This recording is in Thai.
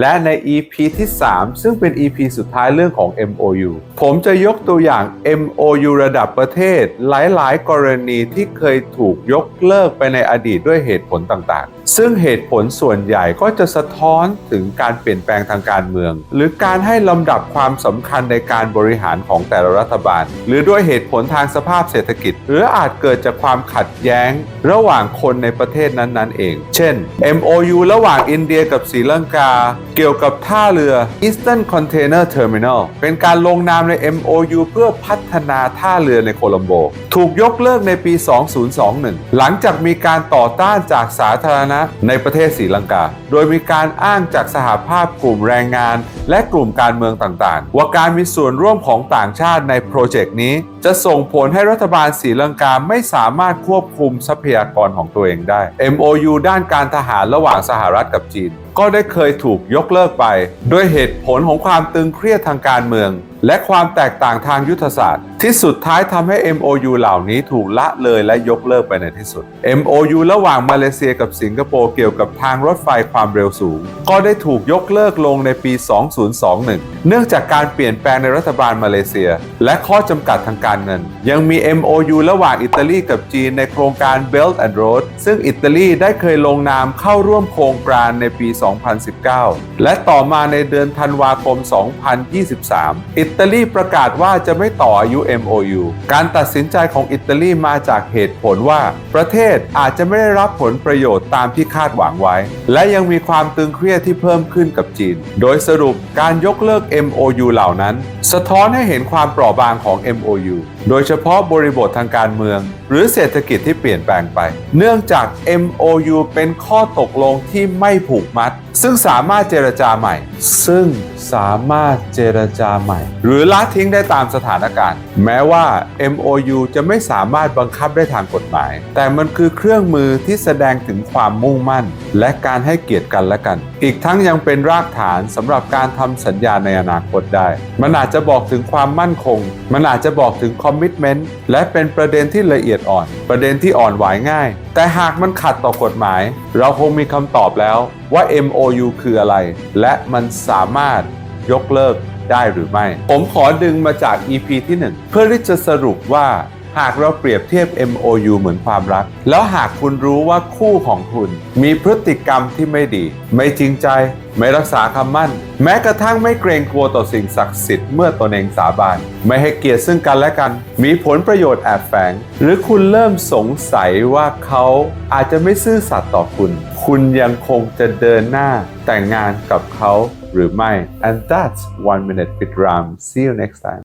และใน EP ที่ 3 ซึ่งเป็น EP สุดท้ายเรื่องของ MOU ผมจะยกตัวอย่าง MOU ระดับประเทศหลายๆ กรณีที่เคยถูกยกเลิกไปในอดีตด้วยเหตุผลต่างๆ ซึ่งเหตุผลส่วนใหญ่ก็จะสะท้อนถึงการเปลี่ยนแปลงทางการเมือง หรือการให้ลำดับความสำคัญในการบริหารของแต่ละรัฐบาล หรือด้วยเหตุผลทางสภาพเศรษฐกิจ หรืออาจเกิดจากความขัดแย้ง ระหว่างคนในประเทศนั้นๆ เอง เช่น MOU ระหว่างอินเดียกับศรีลังกาเกี่ยวกับท่าเรือ Eastern Container Terminal เป็นการลงนามใน MOU เพื่อพัฒนาท่าเรือในโคลัมโบ ถูกยกเลิกในปี 2021 หลังจากมีการต่อต้านจากสาธารณะในประเทศศรีลังกา โดยมีการอ้างจากสหภาพกลุ่มแรงงาน และกลุ่มการเมืองต่างๆ ว่าการมีส่วนร่วมของต่างชาติในโปรเจกต์นี้ จะส่งผลให้รัฐบาลศรีลังกาไม่สามารถควบคุมทรัพยากรของตัวเองได้ MOU ด้านการทหารระหว่างสหรัฐกับจีน ก็ได้เคยถูกยกเลิกไป ด้วยเหตุผลของความตึงเครียดทางการเมือง และความแตกต่างทางยุทธศาสตร์ ที่สุดท้ายทำให้ MOU เหล่านี้ถูกละเลยและยกเลิกไปในที่สุด MOU ระหว่างมาเลเซียกับสิงคโปร์เกี่ยวกับทางรถไฟความเร็วสูง ก็ได้ถูกยกเลิกลงในปี 2021 เนื่องจากการเปลี่ยนแปลงในรัฐบาลมาเลเซีย และข้อจำกัดทางการเงิน ยังมี MOU ระหว่างอิตาลีกับจีนในโครงการ Belt and Road ซึ่งอิตาลีได้เคยลงนามเข้าร่วมโครงการในปี 2019 และต่อมาในเดือนธันวาคม 2023 อิตาลีประกาศว่าจะไม่ต่ออายุ MOU การตัดสินใจของอิตาลีมาจากเหตุผลว่า ประเทศอาจจะไม่ได้รับผลประโยชน์ตามที่คาดหวังไว้ และยังมีความตึงเครียดที่เพิ่มขึ้นกับจีน โดยสรุปการยกเลิก MOU เหล่านั้น สะท้อนให้เห็นความเปราะบางของ MOU โดยเฉพาะบริบททางการเมือง หรือเศรษฐกิจที่เปลี่ยนแปลงไป เนื่องจาก MOU เป็นข้อตกลงที่ไม่ผูกมัด ซึ่งสามารถเจรจาใหม่ ซึ่งสามารถเจรจาใหม่ หรือละทิ้งได้ตามสถานการณ์ แม้ว่า MOU จะไม่สามารถบังคับได้ทางกฎหมาย แต่มันคือเครื่องมือที่แสดงถึงความมุ่งมั่น และการให้เกียรติกันและกัน อีกทั้งยังเป็นรากฐานสำหรับการทำสัญญาในอนาคตได้ มันอาจจะบอกถึงความมั่นคง มันอาจจะบอกถึงคอมมิชเมนต์และเป็นประเด็นที่ละเอียดอ่อน ประเด็นที่อ่อนไหวง่าย แต่หากมันขัดต่อกฎหมาย เราคงมีคำตอบแล้วว่า MOU คืออะไร และมันสามารถยกเลิกได้หรือไม่ ผมขอดึงมาจาก EP ที่ 1 เพื่อที่จะสรุปว่า หากเราเปรียบเทียบ MOU เหมือนความรัก แล้วหากคุณรู้ว่าคู่ของคุณ มีพฤติกรรมที่ไม่ดี ไม่จริงใจ ไม่รักษาคำมั่น แม้กระทั่งไม่เกรงกลัวต่อสิ่งศักดิ์สิทธิ์เมื่อตนเองสาบานไม่ให้เกียรติซึ่งกันและกัน มีผลประโยชน์แอบแฝง หรือคุณเริ่มสงสัยว่าเขาอาจจะไม่ซื่อสัตย์ต่อคุณ คุณยังคงจะเดินหน้าแต่งงานกับเขาหรือไม่ and that's one minute with Ram see you next time